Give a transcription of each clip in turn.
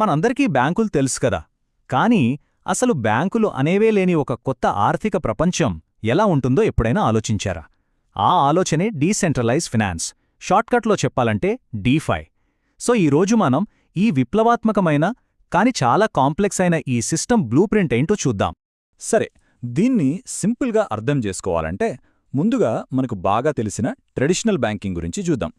మనందరికీ బ్యాంకులు తెలుసు కదా. కానీ అసలు బ్యాంకులు అనేవే లేని ఒక కొత్త ఆర్థిక ప్రపంచం ఎలా ఉంటుందో ఎప్పుడైనా ఆలోచించారా? ఆ ఆలోచనే డీసెంట్రలైజ్ ఫినాన్స్. షార్ట్కట్లో చెప్పాలంటే డీఫై. సో ఈరోజు మనం ఈ విప్లవాత్మకమైన కాని చాలా కాంప్లెక్స్ అయిన ఈ సిస్టమ్ బ్లూ ప్రింట్ ఏంటో చూద్దాం. సరే దీన్ని సింపుల్గా అర్థం చేసుకోవాలంటే ముందుగా మనకు బాగా తెలిసిన ట్రెడిషనల్ బ్యాంకింగ్ గురించి చూద్దాం.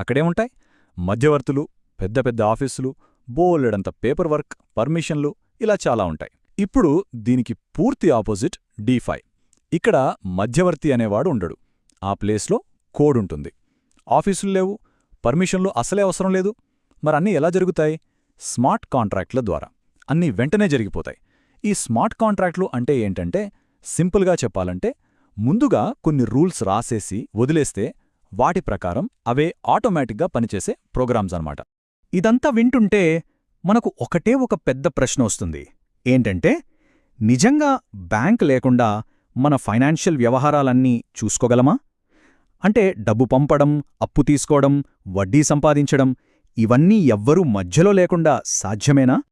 అక్కడేముంటాయి? మధ్యవర్తులు పెద్ద పెద్ద ఆఫీసులు బోలెడంత పేపర్ వర్క్ పర్మిషన్లు ఇలా చాలా ఉంటాయి. ఇప్పుడు దీనికి పూర్తి ఆపోజిట్ డీఫై. ఇక్కడ మధ్యవర్తి అనేవాడు ఉండడు. ఆ ప్లేస్లో కోడ్ ఉంటుంది ఆఫీసులు లేవు పర్మిషన్లు అసలే అవసరం లేదు. మరి ఎలా జరుగుతాయి? స్మార్ట్ కాంట్రాక్ట్ల ద్వారా. అన్నీ వెంటనే జరిగిపోతాయి. ఈ స్మార్ట్ కాంట్రాక్ట్లు అంటే ఏంటంటే సింపుల్గా చెప్పాలంటే ముందుగా కొన్ని రూల్స్ రాసేసి వదిలేస్తే వాటి ప్రకారం అవే ఆటోమేటిక్గా పనిచేసే ప్రోగ్రామ్స్ అన్నమాట. ఇదంతా వింటుంటే మనకు ఒకటే ఒక పెద్ద ప్రశ్న వస్తుంది. ఏంటంటే నిజంగా బ్యాంక్ లేకుండా మన ఫైనాన్షియల్ వ్యవహారాలన్నీ చూసుకోగలమా? అంటే డబ్బు పంపడం అప్పు తీసుకోవడం వడ్డీ సంపాదించడం ఇవన్నీ ఎవ్వరూ మధ్యలో లేకుండా సాధ్యమేనా?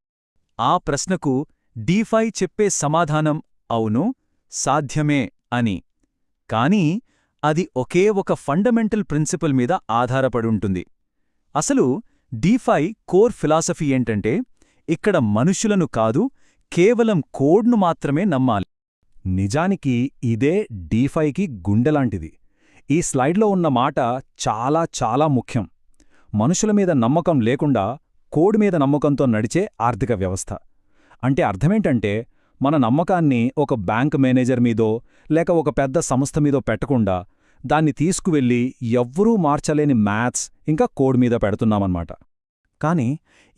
ఆ ప్రశ్నకు డీఫై చెప్పే సమాధానం అవును సాధ్యమే అని. కానీ అది ఒకే ఒక ఫండమెంటల్ ప్రిన్సిపల్ మీద ఆధారపడుంటుంది. అసలు డీఫై కోర్ ఫిలాసఫీ ఏంటంటే ఇక్కడ మనుషులను కాదు కేవలం కోడ్ను మాత్రమే నమ్మాలి. నిజానికి ఇదే డీఫైకి గుండెలాంటిది. ఈ స్లైడ్లో ఉన్న మాట చాలా చాలా ముఖ్యం. మనుషుల మీద నమ్మకం లేకుండా కోడ్ మీద నమ్మకంతో నడిచే ఆర్థిక వ్యవస్థ. అంటే అర్థమేంటంటే మన నమ్మకాన్ని ఒక బ్యాంక్ మేనేజర్ మీదో లేక ఒక పెద్ద సంస్థ మీదో పెట్టకుండా దాన్ని తీసుకువెళ్ళి ఎవ్వరూ మార్చలేని మ్యాథ్స్ ఇంకా కోడ్ మీద పెడుతున్నామన్నమాట. కాని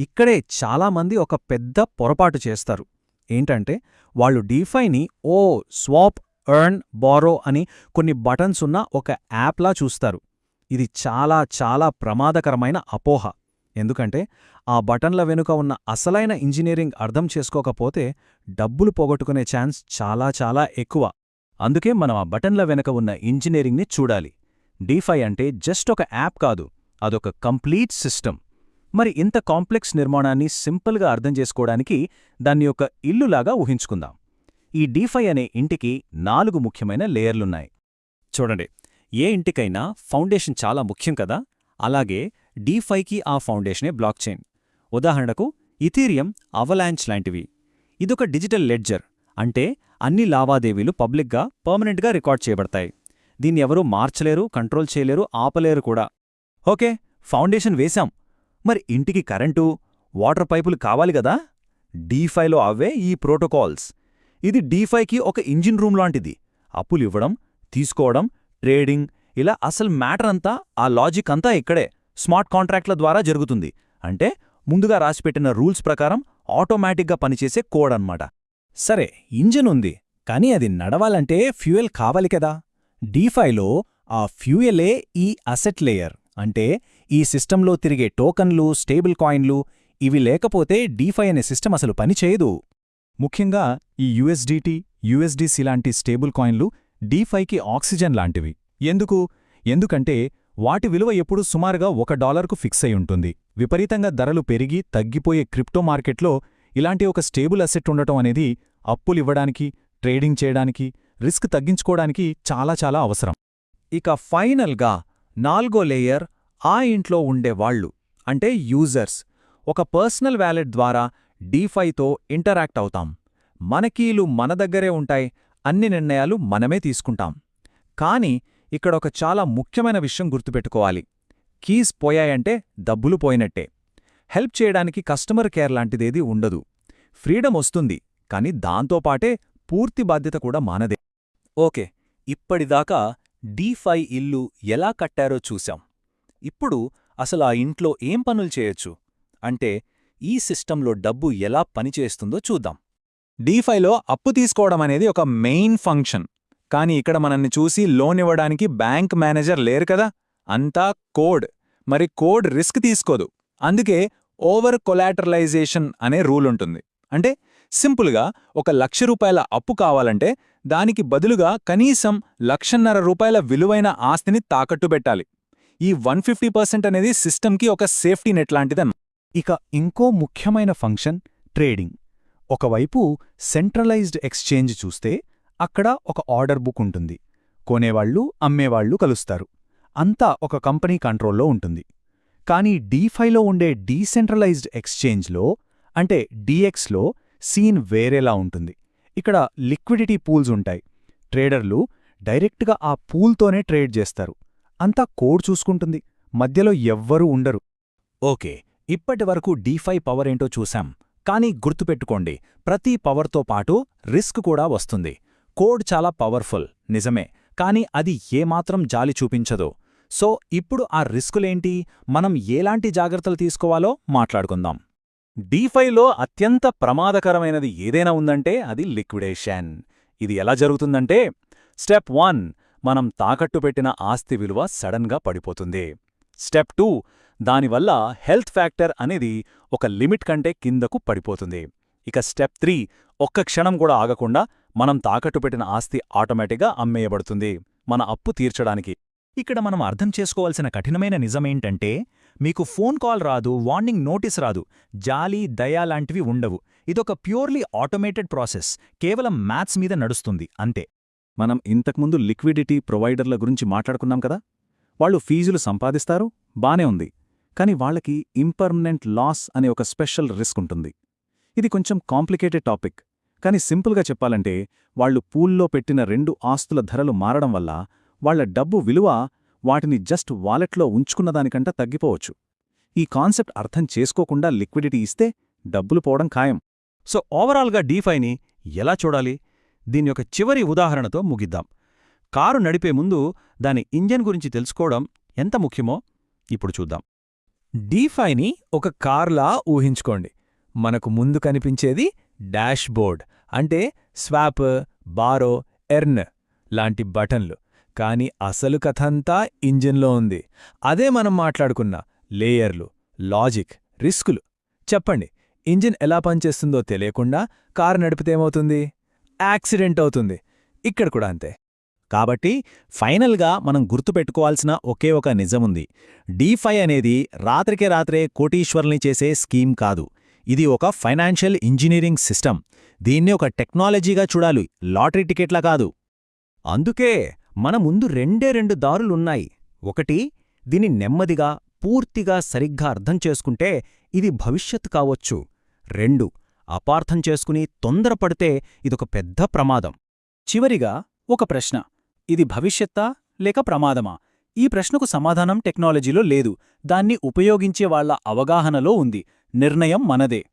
ఇక్కడే చాలామంది ఒక పెద్ద పొరపాటు చేస్తారు. ఏంటంటే వాళ్ళు డీఫైని ఓ స్వాప్ ఎర్న్ బారో అని కొన్ని బటన్స్ ఉన్న ఒక యాప్లా చూస్తారు. ఇది చాలా చాలా ప్రమాదకరమైన అపోహ. ఎందుకంటే ఆ బటన్ల వెనుక ఉన్న అసలైన ఇంజనీరింగ్ అర్థం చేసుకోకపోతే డబ్బులు పోగొట్టుకునే ఛాన్స్ చాలా చాలా ఎక్కువ. అందుకే మనం ఆ బటన్ల వెనక ఉన్న ఇంజనీరింగ్ని చూడాలి. డీఫై అంటే జస్ట్ ఒక యాప్ కాదు అదొక కంప్లీట్ సిస్టమ్. మరి ఇంత కాంప్లెక్స్ నిర్మాణాన్ని సింపుల్గా అర్థం చేసుకోవడానికి దాన్ని ఒక ఇల్లులాగా ఊహించుకుందాం. ఈ డీఫై అనే ఇంటికి నాలుగు ముఖ్యమైన లేయర్లున్నాయి. చూడండి ఏ ఇంటికైనా ఫౌండేషన్ చాలా ముఖ్యం కదా? అలాగే డీఫైకి ఆ ఫౌండేషనే బ్లాక్ చైన్ ఉదాహరణకు ఇథీరియం అవలాంచ్ లాంటివి. ఇదొక డిజిటల్ లెడ్జర్. అంటే అన్ని లావాదేవీలు పబ్లిక్గా పర్మనెంట్గా రికార్డ్ చేయబడతాయి. దీన్ని ఎవరూ మార్చలేరు కంట్రోల్ చేయలేరు ఆపలేరు కూడా. ఓకే ఫౌండేషన్ వేశాం. మరి ఇంటికి కరెంటు వాటర్ పైపులు కావాలి గదా డీఫైలో అవే ఈ ప్రోటోకాల్స్. ఇది డీఫైకి ఒక ఇంజిన్ రూమ్ లాంటిది. అప్పులు ఇవ్వడం తీసుకోవడం ట్రేడింగ్ ఇలా అసలు మ్యాటర్ అంతా ఆ లాజిక్ అంతా ఇక్కడే. స్మార్ట్ కాంట్రాక్ట్ల ద్వారా జరుగుతుంది. అంటే ముందుగా రాసిపెట్టిన రూల్స్ ప్రకారం ఆటోమేటిక్గా పనిచేసే కోడ్ అన్నమాట. సరే ఇంజన్ ఉంది కానీ అది నడవాలంటే ఫ్యూయల్ కావాలి కదా. డీఫైలో ఆ ఫ్యూయలే ఈ అసెట్ లేయర్. అంటే ఈ సిస్టంలో తిరిగే టోకన్లు స్టేబుల్ కాయిన్లు ఇవి లేకపోతే డీఫై అనే సిస్టమ్ అసలు పనిచేయదు ముఖ్యంగా ఈ యుఎస్డిటీ యుఎస్డిసి లాంటి స్టేబుల్ కాయిన్లు డీఫైకి ఆక్సిజన్ లాంటివి. ఎందుకు? ఎందుకంటే వాటి విలువ ఎప్పుడూ సుమారుగా ఒక డాలర్కు ఫిక్స్ అయి ఉంటుంది. విపరీతంగా ధరలు పెరిగి తగ్గిపోయే క్రిప్టో మార్కెట్లో ఇలాంటి ఒక స్టేబుల్ అసెట్ ఉండటం అనేది అప్పులివ్వడానికి ట్రేడింగ్ చేయడానికి రిస్క్ తగ్గించుకోవడానికి చాలా చాలా అవసరం. ఇక ఫైనల్గా నాల్గో లేయర్ ఆ ఇంట్లో ఉండేవాళ్ళు అంటే యూజర్స్ ఒక పర్సనల్ వ్యాలెట్ ద్వారా డీఫైతో ఇంటరాక్ట్ అవుతాం. మన కీలు మన దగ్గరే ఉంటాయి అన్ని నిర్ణయాలు మనమే తీసుకుంటాం. కానీ ఇక్కడ ఒక చాలా ముఖ్యమైన విషయం గుర్తుపెట్టుకోవాలి. కీస్ పోయాయంటే డబ్బులు పోయినట్టే. హెల్ప్ చేయడానికి కస్టమర్ కేర్ లాంటిదేదీ ఉండదు. ఫ్రీడమ్ వస్తుంది కాని దాంతోపాటే పూర్తి బాధ్యత కూడా మానదే. ఓకే ఇప్పటిదాకా డీఫై ఇల్లు ఎలా కట్టారో చూశాం. ఇప్పుడు అసలు ఆ ఇంట్లో ఏం పనులు చేయొచ్చు? అంటే ఈ సిస్టంలో డబ్బు ఎలా పనిచేస్తుందో చూద్దాం. డీఫైలో అప్పు తీసుకోవడం అనేది ఒక మెయిన్ ఫంక్షన్. కానీ ఇక్కడ మనల్ని చూసి లోన్ ఇవ్వడానికి బ్యాంక్ మేనేజర్ లేరు కదా? అంతా కోడ్. మరి కోడ్ రిస్క్ తీసుకోదు. అందుకే ఓవర్ కొలాటరలైజేషన్ అనే రూల్ ఉంటుంది. అంటే సింపుల్గా ఒక లక్ష రూపాయల అప్పు కావాలంటే దానికి బదులుగా కనీసం లక్షన్నర రూపాయల విలువైన ఆస్తిని తాకట్టు పెట్టాలి. ఈ వన్ ఫిఫ్టీ పర్సెంట్ అనేది సిస్టమ్కి ఒక సేఫ్టీ నెట్ లాంటిదన్న. ఇక ఇంకో ముఖ్యమైన ఫంక్షన్ ట్రేడింగ్. ఒకవైపు సెంట్రలైజ్డ్ ఎక్స్చేంజ్ చూస్తే అక్కడ ఒక ఆర్డర్ బుక్ ఉంటుంది. కొనేవాళ్ళు అమ్మేవాళ్ళు కలుస్తారు. అంతా ఒక కంపెనీ కంట్రోల్లో ఉంటుంది. కానీ డీఫైలో ఉండే డీసెంట్రలైజ్డ్ ఎక్స్చేంజ్లో అంటే డిఎక్స్లో సీన్ వేరేలా ఉంటుంది. ఇక్కడ లిక్విడిటీ పూల్స్ ఉంటాయి. ట్రేడర్లు డైరెక్ట్గా ఆ పూల్తోనే ట్రేడ్ చేస్తారు. అంతా కోడ్ చూసుకుంటుంది. మధ్యలో ఎవ్వరూ ఉండరు. ఓకే ఇప్పటి వరకు డీఫై పవర్ ఏంటో చూశాం. కానీ గుర్తుపెట్టుకోండి ప్రతి పవర్తో పాటు రిస్క్ కూడా వస్తుంది. కోడ్ చాలా పవర్ఫుల్ నిజమే. కానీ అది ఏమాత్రం జాలి చూపించదు. సో ఇప్పుడు ఆ రిస్కులేంటి? మనం ఎలాంటి జాగ్రత్తలు తీసుకోవాలో మాట్లాడుకుందాం. డీఫైలో అత్యంత ప్రమాదకరమైనది ఏదైనా ఉందంటే అది లిక్విడేషన్. ఇది ఎలా జరుగుతుందంటే స్టెప్ వన్ మనం తాకట్టు పెట్టిన ఆస్తి విలువ సడన్గా పడిపోతుంది. స్టెప్ టూ దానివల్ల హెల్త్ ఫ్యాక్టర్ అనేది ఒక లిమిట్ కంటే కిందకు పడిపోతుంది. ఇక స్టెప్ త్రీ ఒక్క క్షణం కూడా ఆగకుండా మనం తాకట్టు పెట్టిన ఆస్తి ఆటోమేటిక్గా అమ్మేయబడుతుంది. మన అప్పు తీర్చడానికి. ఇక్కడ మనం అర్థం చేసుకోవాల్సిన కఠినమైన నిజమేంటంటే మీకు ఫోన్ కాల్ రాదు వార్నింగ్ నోటీస్ రాదు జాలి దయ లాంటివి ఉండవు. ఇదొక ప్యూర్లీ ఆటోమేటెడ్ ప్రాసెస్ కేవలం మ్యాథ్స్ మీద నడుస్తుంది అంతే. మనం ఇంతకుముందు లిక్విడిటీ ప్రొవైడర్ల గురించి మాట్లాడుకున్నాం కదా? వాళ్ళు ఫీజులు సంపాదిస్తారు బానే ఉంది. కానీ వాళ్ళకి ఇంపర్మనెంట్ లాస్ అనే ఒక స్పెషల్ రిస్క్ ఉంటుంది. ఇది కొంచెం కాంప్లికేటెడ్ టాపిక్. కానీ సింపుల్గా చెప్పాలంటే వాళ్ళు పూల్లో పెట్టిన రెండు ఆస్తుల ధరలు మారడం వల్ల వాళ్ళ డబ్బు విలువ వాటిని జస్ట్ వాలెట్లో ఉంచుకున్నదానికంట తగ్గిపోవచ్చు. ఈ కాన్సెప్ట్ అర్థం చేసుకోకుండా లిక్విడిటీ ఇస్తే డబ్బులు పోవడం ఖాయం. సో ఓవరాల్గా డీఫైని ఎలా చూడాలి? దీని యొక్క చివరి ఉదాహరణతో ముగిద్దాం. కారు నడిపే ముందు దాని ఇంజన్ గురించి తెలుసుకోవడం ఎంత ముఖ్యమో ఇప్పుడు చూద్దాం. డీఫైని ఒక కార్లా ఊహించుకోండి. మనకు ముందు కనిపించేది డాష్బోర్డ్ అంటే స్వాప్ బారో ఎర్న్ లాంటి బటన్లు. కాని అసలు కథంతా ఇంజిన్లో ఉంది. అదే మనం మాట్లాడుకున్న లేయర్లు లాజిక్ రిస్కులు. చెప్పండి ఇంజిన్ ఎలా పనిచేస్తుందో తెలియకుండా కారు నడిపితేమవుతుంది యాక్సిడెంట్ అవుతుంది. ఇక్కడ కూడా అంతే. కాబట్టి ఫైనల్గా మనం గుర్తుపెట్టుకోవాల్సిన ఒకే ఒక నిజముంది డీఫై అనేది రాత్రికే రాత్రే కోటీశ్వర్ని చేసే స్కీమ్ కాదు. ఇది ఒక ఫైనాన్షియల్ ఇంజనీరింగ్ సిస్టమ్. దీన్ని ఒక టెక్నాలజీగా చూడాలి. లాటరీ టికెట్లా కాదు. అందుకే మన ముందు రెండే రెండు దారులున్నాయి. ఒకటి దీని నెమ్మదిగా పూర్తిగా సరిగ్గా అర్థం చేసుకుంటే ఇది భవిష్యత్ కావచ్చు. రెండు అపార్థం చేసుకుని తొందరపడితే ఇదొక పెద్ద ప్రమాదం. చివరిగా ఒక ప్రశ్న. ఇది భవిష్యత్తా లేక ప్రమాదమా? ఈ ప్రశ్నకు సమాధానం టెక్నాలజీలో లేదు. దాన్ని ఉపయోగించేవాళ్ళ అవగాహనలో ఉంది. నిర్ణయం మనదే.